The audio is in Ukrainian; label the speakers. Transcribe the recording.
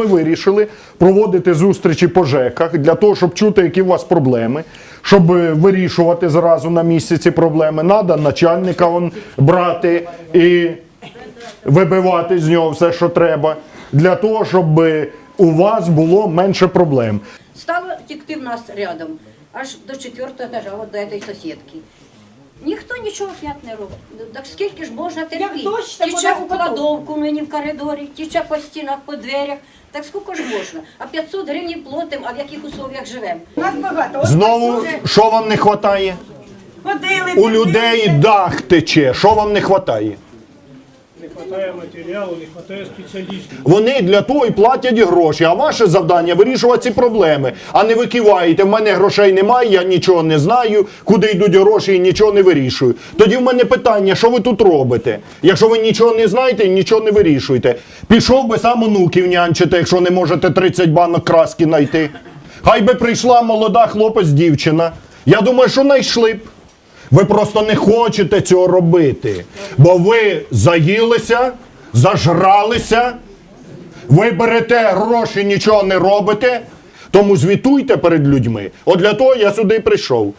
Speaker 1: Ми вирішили проводити зустрічі по ЖЕКах для того, щоб чути, які у вас проблеми, щоб е, вирішувати зразу на місці ці проблеми. Надо начальника вон брати і вибивати з нього все, що треба, для того, щоб е, у вас було менше проблем.
Speaker 2: Стало текти в нас рядом, аж до четвертого етажа, от до цієї сусідки. Нічого опять не робить. Ну, Так скільки ж можна терпіти?
Speaker 3: дощ, так
Speaker 2: Тіче
Speaker 3: вода
Speaker 2: в кладовку мені в коридорі, тіче по стінах, по дверях. Так скільки ж можна? А 500 гривень платимо, а в яких условиях живемо?
Speaker 3: Нас багато. От
Speaker 1: Знову,
Speaker 3: дуже
Speaker 1: що вам не вистачає?
Speaker 3: ходили.
Speaker 1: У людей дах тече. Що вам не вистачає?
Speaker 4: Вистачає матеріалу, не вистачає спеціалістів.
Speaker 1: Вони для того і платять гроші, а ваше завдання вирішувати ці проблеми, а не ви киваєте, в мене грошей немає, я нічого не знаю, куди йдуть гроші і нічого не вирішую. Тоді в мене питання, що ви тут робите? Якщо ви нічого не знаєте, нічого не вирішуєте. Пішов би сам онуків нянчити, якщо не можете 30 банок краски знайти. Хай би прийшла молода хлопець, дівчина. Я думаю, що знайшли б. Ви просто не хочете цього робити, бо ви заїлися, зажралися, ви берете гроші, нічого не робите, тому звітуйте перед людьми. От для того я сюди прийшов.